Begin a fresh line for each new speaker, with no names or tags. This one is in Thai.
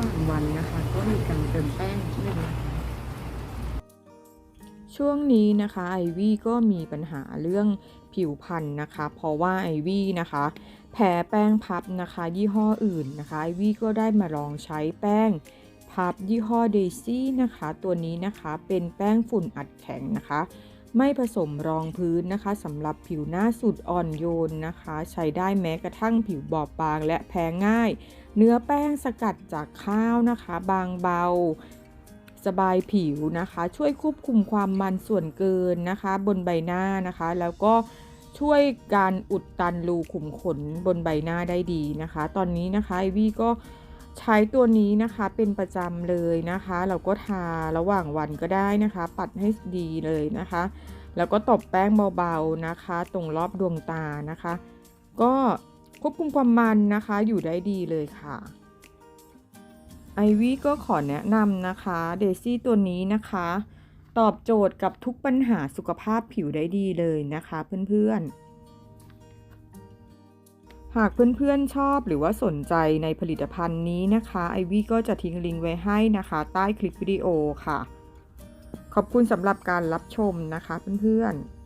ว่างวันนะคะ ก็มีการเติมแป้งนิดนึงน
ช่วงนี้นะคะไอวี่ก็มีปัญหาเรื่องผิวพรรณนะคะ เพราะว่าไอวี่นะคะแพ้แป้งพับนะคะ ยี่ห้ออื่นนะคะไอวี่ก็ได้มาลองใช้แป้งพับยี่ห้อเดซี่นะคะ ตัวนี้นะคะเป็นแป้งฝุ่นอัดแข็งนะคะ ไม่ผสมรองพื้นนะคะสำหรับผิวหน้าสุดอ่อนโยนนะคะ ใช้ได้แม้กระทั่งผิวบอบบางและแพ้ง่าย เนื้อแป้งสกัดจากข้าวนะคะ บางเบา สบายผิวนะคะ ช่วยควบคุมความมันส่วนเกินนะคะ บนใบหน้านะคะ แล้วก็ช่วยการอุดตันรูขุมขนบนใบหน้าได้ดีนะคะ ตอนนี้นะคะไอวี่ก็ ใช้ตัวนี้นะคะเป็นประจำเลยนะคะ เราก็ทาระหว่างวันก็ได้นะคะ ปัดให้ดีเลยนะคะ แล้วก็ตบแป้งเบาๆนะคะ ตรงรอบดวงตานะคะ ก็ควบคุมความมันนะคะอยู่ได้ดีเลยค่ะไอวี่ก็ขอแนะนำนะคะเดซี่ตัวนี้นะคะ ตอบโจทย์กับทุกปัญหาสุขภาพผิวได้ดีเลยนะคะเพื่อนๆ หากเพื่อนๆชอบหรือว่าสนใจในผลิตภัณฑ์นี้นะคะไอวี่ก็จะทิ้งลิงก์ไว้ให้นะคะ ใต้คลิปวิดีโอค่ะ ขอบคุณสำหรับการรับชมนะคะเพื่อนๆ